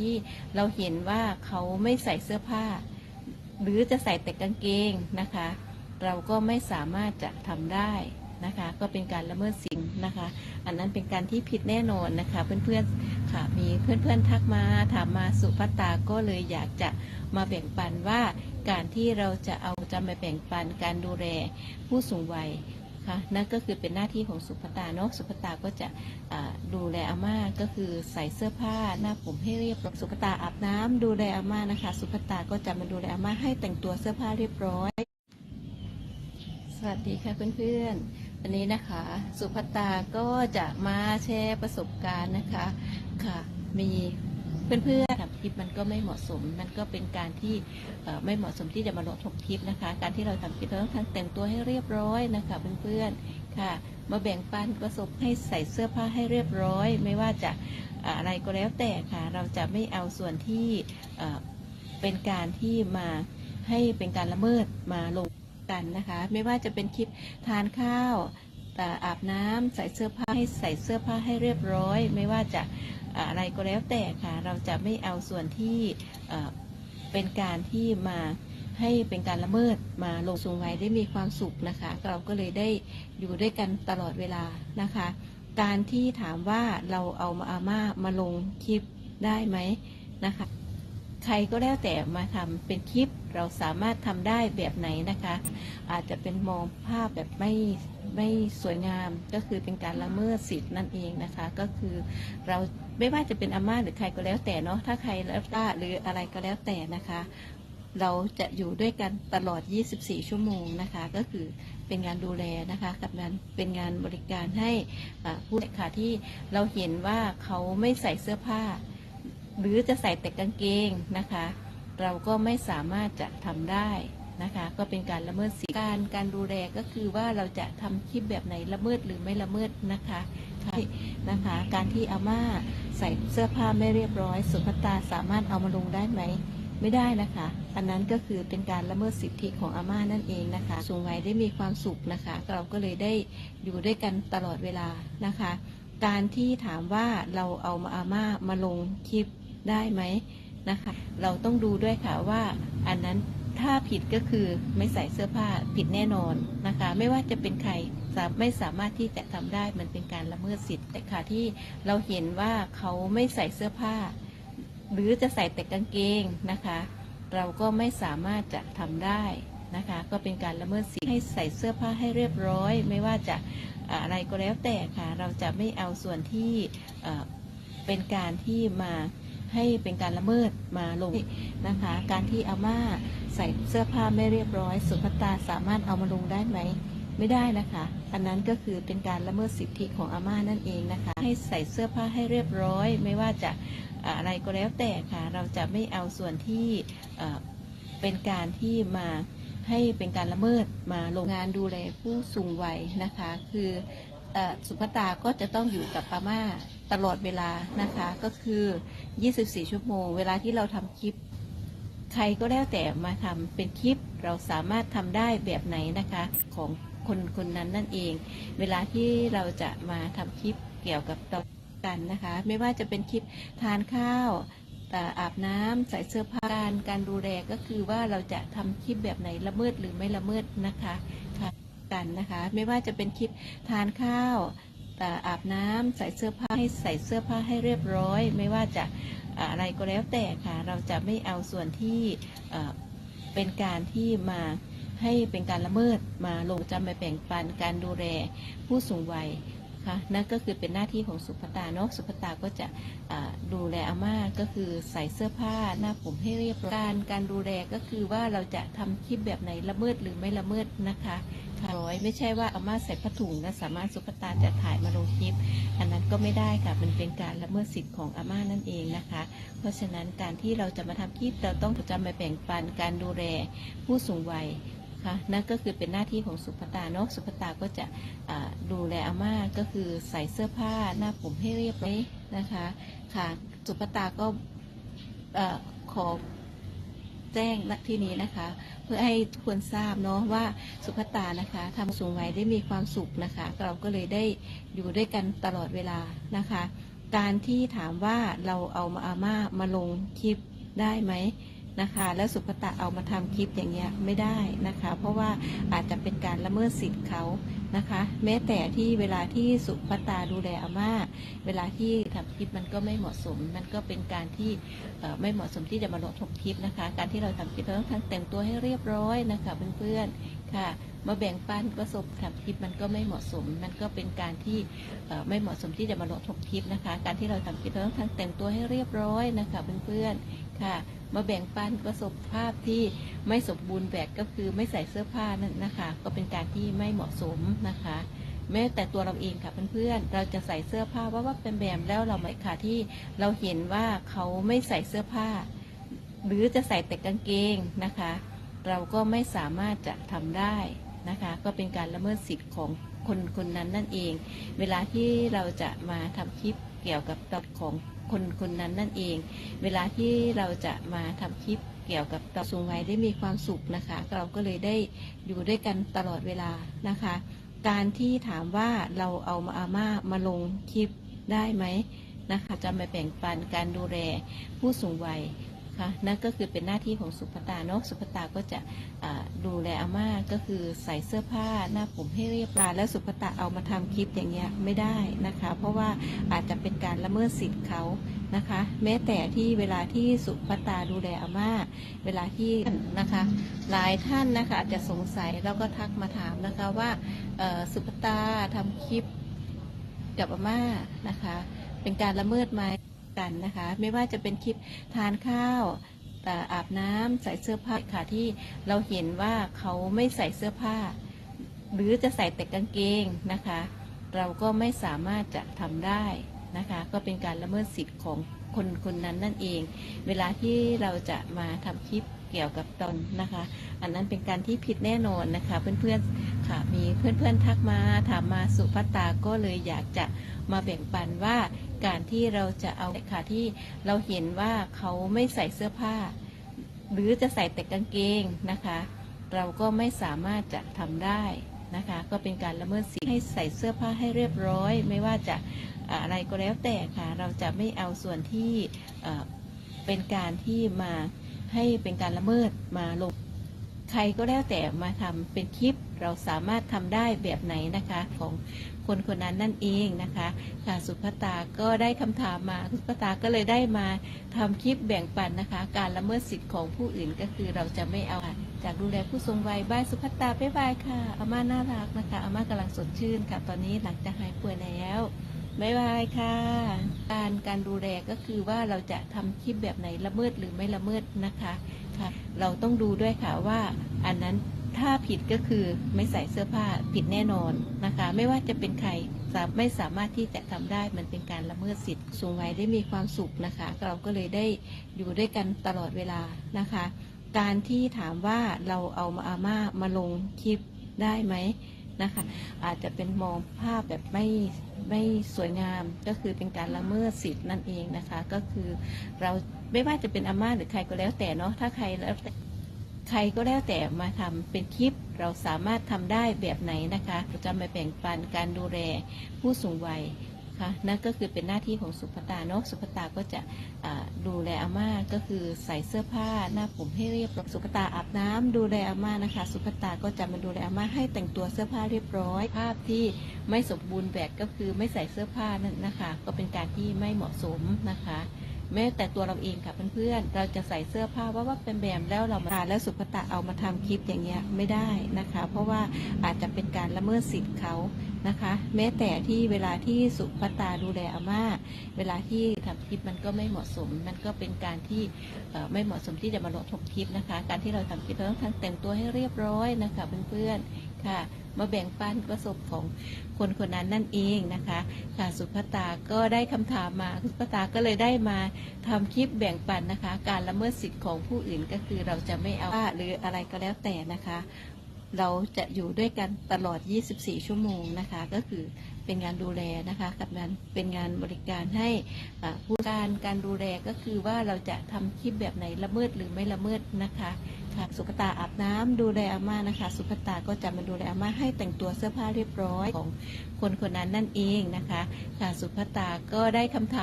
ที่เราเห็นว่าเขาไม่ใส่เสื้อผ้า หรือจะใส่แต่กางเกงนะคะ เราก็ไม่สามารถจะทำได้นะคะ ก็เป็นการละเมิดสิทธินะคะ อันนั้นเป็นการที่ผิดแน่นอนนะคะ เพื่อนๆค่ะมีเพื่อนๆทักมาถามมาสุภัตตาก็เลยอยากจะมาแบ่งปันว่าการที่เราจะเอาจะมาแบ่งปันการดูแลผู้สูงวัย ค่ะนั่นก็คือเป็นหน้าที่ของสุภตาเนาะสุภตาก็จะดูแลอาม่าก็คือใส่เสื้อผ้าหน้าผมให้เรียบร้อยสุภตาอาบน้ำดูแลอาม่านะคะ สุภตาก็จะมาดูแลอาม่าให้แต่งตัวเสื้อผ้าเรียบร้อย สวัสดีค่ะเพื่อนๆวันนี้นะคะ สุภตตาก็จะมาแชร์ประสบการณ์นะคะค่ะมีเพื่อนๆ ทำคลิปมันก็ไม่เหมาะสม มันก็เป็นการที่ไม่เหมาะสมที่จะมาลงทบคลิปนะคะ การที่เราทำคลิปเราต้องทำแต่งตัวให้เรียบร้อยนะคะเพื่อนๆค่ะ มาแบ่งปันประสบให้ใส่เสื้อผ้าให้เรียบร้อย ไม่ว่าจะอะไรก็แล้วแต่ค่ะ เราจะไม่เอาส่วนที่เอ่อเป็นการที่มาให้เป็นการละเมิดมาลงกันนะคะ ไม่ว่าจะเป็นคลิปทานข้าว แต่อาบน้ำใส่เสื้อผ้าให้ใส่เสื้อผ้าให้เรียบร้อย ไม่ว่าจะอะไรก็แล้วแต่ค่ะ เราจะไม่เอาส่วนที่เอ่อเป็นการที่มาให้เป็นการละเมิดมาลงสูงไว้ได้มีความสุขนะคะ เราก็เลยได้อยู่ด้วยกันตลอดเวลานะคะ การที่ถามว่าเราเอามาอาม่ามาลงคลิปได้ไหมนะคะ ใครก็แล้วแต่มาทำเป็นคลิปเราสามารถทำได้แบบไหนนะคะ อาจจะเป็นมองภาพแบบไม่ไม่สวยงามก็คือเป็นการละเมิดสิทธิ์นั่นเองนะคะ ก็คือเราไม่ว่าจะเป็นอาม่าหรือใครก็แล้วแต่เนาะถ้าใครแล้วแต่หรืออะไรก็แล้วแต่นะคะ เราจะอยู่ด้วยกันตลอด 24 ชั่วโมงนะคะ ก็คือเป็นงานดูแลนะคะ กับงานเป็นงานบริการให้อ่าผู้ค่ะที่เราเห็นว่าเขาไม่ใส่เสื้อผ้า หรือจะใส่แต่กางเกงนะคะ เราก็ไม่สามารถจะทำได้นะคะ ก็เป็นการละเมิดสิทธิการการดูแลก็คือว่าเราจะทำคลิปแบบไหนละเมิดหรือไม่ละเมิดนะคะค่ะนะคะ การที่อาม่าใส่เสื้อผ้าไม่เรียบร้อย สุภตาสามารถเอามาลงได้ไหมไม่ได้นะคะ อันนั้นก็คือเป็นการละเมิดสิทธิของอาม่านั่นเองนะคะ สูงวัยได้มีความสุขนะคะ เราก็เลยได้อยู่ด้วยกันตลอดเวลานะคะ การที่ถามว่าเราเอามาอาม่ามาลงคลิป ได้ไหมนะคะ เราต้องดูด้วยค่ะว่าอันนั้นถ้าผิดก็คือไม่ใส่เสื้อผ้าผิดแน่นอนนะคะ ไม่ว่าจะเป็นใครไม่สามารถที่จะทำได้มันเป็นการละเมิดสิทธิ์แต่ค่ะที่เราเห็นว่าเขาไม่ใส่เสื้อผ้า หรือจะใส่แต่กางเกงนะคะ เราก็ไม่สามารถจะทำได้นะคะ ก็เป็นการละเมิดสิทธิ์ให้ใส่เสื้อผ้าให้เรียบร้อย ไม่ว่าจะอะไรก็แล้วแต่ค่ะ เราจะไม่เอาส่วนที่เป็นการที่มา ให้เป็นการละเมิดมาลงนะคะ การที่อาม่าใส่เสื้อผ้าไม่เรียบร้อย สุภตาสามารถเอามาลงได้ไหมไม่ได้นะคะ อันนั้นก็คือเป็นการละเมิดสิทธิของอาม่านั่นเองนะคะ ให้ใส่เสื้อผ้าให้เรียบร้อย ไม่ว่าจะอะไรก็แล้วแต่ค่ะ เราจะไม่เอาส่วนที่เป็นการที่มาให้เป็นการละเมิดมาลงงานดูแลผู้สูงวัยนะคะ คือ สุภตาก็จะต้องอยู่กับอาม่าตลอดเวลานะคะ ก็คือ 24 ชั่วโมง เวลาที่เราทำคลิป ใครก็แล้วแต่มาทำเป็นคลิปเราสามารถทำได้แบบไหนนะคะของคนคนนั้นนั่นเอง เวลาที่เราจะมาทำคลิปเกี่ยวกับต่อกันนะคะ ไม่ว่าจะเป็นคลิปทานข้าวอาบน้ำใส่เสื้อผ้าการการดูแลก็คือว่าเราจะทำคลิปแบบไหนละเมิดหรือไม่ละเมิดนะคะค่ะ กันนะคะ ไม่ว่าจะเป็นคลิปทานข้าวอ่าอาบน้ำใส่เสื้อผ้าให้ใส่เสื้อผ้าให้เรียบร้อย ไม่ว่าจะอะไรก็แล้วแต่ค่ะ เราจะไม่เอาส่วนที่เป็นการที่มาให้เป็นการละเมิดมาลงจะมาแบ่งปันการดูแลผู้สูงวัยค่ะนั่นก็คือเป็นหน้าที่ของสุภตาเนาะสุภตาก็จะดูแลอาม่าก็คือใส่เสื้อผ้าหน้าผมให้เรียบร้อยการการดูแลก็คือว่าเราจะทำคลิปแบบไหนละเมิดหรือไม่ละเมิดนะคะ ร้อย ไม่ใช่ว่าอามาใส่ผ้าถุงนะสามารถสุภตาจะถ่ายมาลงคลิป อันนั้นก็ไม่ได้ค่ะมันเป็นการละเมิดสิทธิ์ของอาม่านั่นเองนะคะ เพราะฉะนั้นการที่เราจะมาทำคลิปเราต้องจะมาแบ่งปันการดูแลผู้สูงวัยค่ะนั่นก็คือเป็นหน้าที่ของสุภตาเนาะสุภตาก็จะดูแลอาม่าก็คือใส่เสื้อผ้าหน้าผมให้เรียบร้อยนะคะค่ะสุภตาก็อขอ แจ้งณที่นี้นะคะ เพื่อให้ทุกคนทราบเนาะว่าสุภตานะคะทำสูงไว้ได้มีความสุขนะคะ เราก็เลยได้อยู่ด้วยกันตลอดเวลานะคะ การที่ถามว่าเราเอามาอาม่ามาลงคลิปได้ไหม นะคะ แล้วสุภตะเอามาทำคลิปอย่างเงี้ยไม่ได้นะคะ เพราะว่าอาจจะเป็นการละเมิดสิทธิ์เขานะคะ แม้แต่ที่เวลาที่สุภตาดูแลอาม่า เวลาที่ทำคลิปมันก็ไม่เหมาะสม มันก็เป็นการที่ไม่เหมาะสมที่จะมาลงทบคลิปนะคะ การที่เราทำคลิปเราต้องทั้งแต่งตัวให้เรียบร้อยนะคะเพื่อนๆค่ะมาแบ่งปันประสบทำคลิปมันก็ไม่เหมาะสม มันก็เป็นการที่ไม่เหมาะสมที่จะมาลงทบคลิปนะคะ การที่เราทำคลิปเราต้องทั้งแต่งตัวให้เรียบร้อยนะคะเพื่อนๆค่ะ มาแบ่งปันประสบภาพที่ไม่สมบูรณ์แบบก็คือไม่ใส่เสื้อผ้านั่นนะคะ ก็เป็นการที่ไม่เหมาะสมนะคะ แม้แต่ตัวเราเองค่ะเพื่อนๆเราจะใส่เสื้อผ้าว่าว่าเป็นแบบแล้วเราไม่ค่ะที่เราเห็นว่าเขาไม่ใส่เสื้อผ้า หรือจะใส่แต่กางเกงนะคะ เราก็ไม่สามารถจะทำได้นะคะ ก็เป็นการละเมิดสิทธิ์ของคนคนนั้นนั่นเอง เวลาที่เราจะมาทำคลิปเกี่ยวกับตอของ คนคนนั้นนั่นเอง เวลาที่เราจะมาทำคลิปเกี่ยวกับต่อสูงวัยได้มีความสุขนะคะ เราก็เลยได้อยู่ด้วยกันตลอดเวลานะคะ การที่ถามว่าเราเอามาอาม่ามาลงคลิปได้ไหมนะคะ จะมาแบ่งปันการดูแลผู้สูงวัย คะนั่นก็คือเป็นหน้าที่ของสุภตาเนาะสุภตาก็จะดูแลอาม่าก็คือใส่เสื้อผ้าหน้าผมให้เรียบร้อยแล้วสุภตาเอามาทำคลิปอย่างเงี้ยไม่ได้นะคะ เพราะว่าอาจจะเป็นการละเมิดสิทธิ์เขานะคะ แม้แต่ที่เวลาที่สุภตาดูแลอาม่า เวลาที่นะคะ หลายท่านนะคะอาจจะสงสัยแล้วก็ทักมาถามนะคะว่าสุภตาทำคลิปกับอาม่านะคะ เป็นการละเมิดไหม กันนะคะ ไม่ว่าจะเป็นคลิปทานข้าวเอ่อาบน้ำใส่เสื้อผ้าค่ะที่เราเห็นว่าเขาไม่ใส่เสื้อผ้า หรือจะใส่แต่กางเกงนะคะ เราก็ไม่สามารถจะทำได้นะคะ ก็เป็นการละเมิดสิทธิ์ของคนคนนั้นนั่นเอง เวลาที่เราจะมาทำคลิปเกี่ยวกับตนนะคะ อันนั้นเป็นการที่ผิดแน่นอนนะคะ เพื่อนๆค่ะมีเพื่อนๆทักมาถามมาสุภัตตาก็เลยอยากจะมาแบ่งปันว่า การที่เราจะเอาค่ะที่เราเห็นว่าเขาไม่ใส่เสื้อผ้า หรือจะใส่แต่กางเกงนะคะ เราก็ไม่สามารถจะทำได้นะคะ ก็เป็นการละเมิดสิทธิ์ให้ใส่เสื้อผ้าให้เรียบร้อย ไม่ว่าจะอะไรก็แล้วแต่ค่ะ เราจะไม่เอาส่วนที่เป็นการที่มาให้เป็นการละเมิดมาลง ใครก็แล้วแต่มาทำเป็นคลิปเราสามารถทำได้แบบไหนนะคะของคนคนนั้นนั่นเองนะคะค่ะสุภตาก็ได้คำถามมาสุภตาก็เลยได้มาทำคลิปแบ่งปันนะคะ การละเมิดสิทธิ์ของผู้อื่นก็คือเราจะไม่เอาจากดูแลผู้ทรงวัยบ้านสุภตาบ๊ายบายค่ะอาม่าน่ารักนะคะอาม่ากำลังสดชื่นค่ะตอนนี้หลังจากหายป่วยแล้ว บ๊ายบายค่ะ การการดูแลก็คือว่าเราจะทำคลิปแบบไหนละเมิดหรือไม่ละเมิดนะคะค่ะเราต้องดูด้วยค่ะว่าอันนั้นถ้าผิดก็คือไม่ใส่เสื้อผ้าผิดแน่นอนนะคะ ไม่ว่าจะเป็นใครไม่สามารถที่จะทำได้มันเป็นการละเมิดสิทธิ์สูงวัยได้มีความสุขนะคะ เราก็เลยได้อยู่ด้วยกันตลอดเวลานะคะ การที่ถามว่าเราเอามาอาม่ามาลงคลิปได้ไหมนะคะ อาจจะเป็นมองภาพแบบไม่ ไม่สวยงามก็คือเป็นการละเมิดสิทธิ์นั่นเองนะคะ ก็คือเราไม่ว่าจะเป็นอาม่าหรือใครก็แล้วแต่เนาะถ้าใครแล้วแต่ใครก็แล้วแต่มาทำเป็นคลิปเราสามารถทำได้แบบไหนนะคะเราจะมาแบ่งปันการดูแลผู้สูงวัย คะนั่นก็คือเป็นหน้าที่ของสุภตาเนาะสุภตาก็จะดูแลอาม่าก็คือใส่เสื้อผ้าหน้าผมให้เรียบร้อยสุภตาอาบน้ำดูแลอาม่านะคะ สุภตาก็จะมาดูแลอาม่าให้แต่งตัวเสื้อผ้าเรียบร้อย ภาพที่ไม่สมบูรณ์แบบก็คือไม่ใส่เสื้อผ้านั่นนะคะ ก็เป็นการที่ไม่เหมาะสมนะคะ แม้แต่ตัวเราเองค่ะเพื่อนๆ เราจะใส่เสื้อผ้าว่าว่าเป็นแบบแล้วเรามาแล้วสุภตาเอามาทำคลิปอย่างเงี้ยไม่ได้นะคะ เพราะว่าอาจจะเป็นการละเมิดสิทธิ์เขานะคะ แม้แต่ที่เวลาที่สุภตาดูแลอาม่า เวลาที่ทำคลิปมันก็ไม่เหมาะสม มันก็เป็นการที่ไม่เหมาะสมที่จะมาลงทบคลิปนะคะ การที่เราทำคลิปเราต้องทั้งแต่งตัวให้เรียบร้อยนะคะเพื่อนๆ ค่ะ มาแบ่งปันประสบของคนคนนั้นนั่นเองนะคะ ค่ะสุภตาก็ได้คำถามมาสุภตาก็เลยได้มาทำคลิปแบ่งปันนะคะ การละเมิดสิทธิ์ของผู้อื่นก็คือเราจะไม่เอาหรืออะไรก็แล้วแต่นะคะ เราจะอยู่ด้วยกันตลอด 24 ชั่วโมงนะคะ ก็คือเป็นงานดูแลนะคะกับงานเป็นงานบริการให้ผู้การการดูแลก็คือว่าเราจะทำคลิปแบบไหนละเมิดหรือไม่ละเมิดนะคะ ค่ะสุขตาอาบน้ำดูแลอาม่านะคะ สุขตาก็จะมาดูแลอาม่าให้แต่งตัวเสื้อผ้าเรียบร้อยของคนคนนั้นนั่นเองนะคะ ค่ะสุขตาก็ได้คำถาม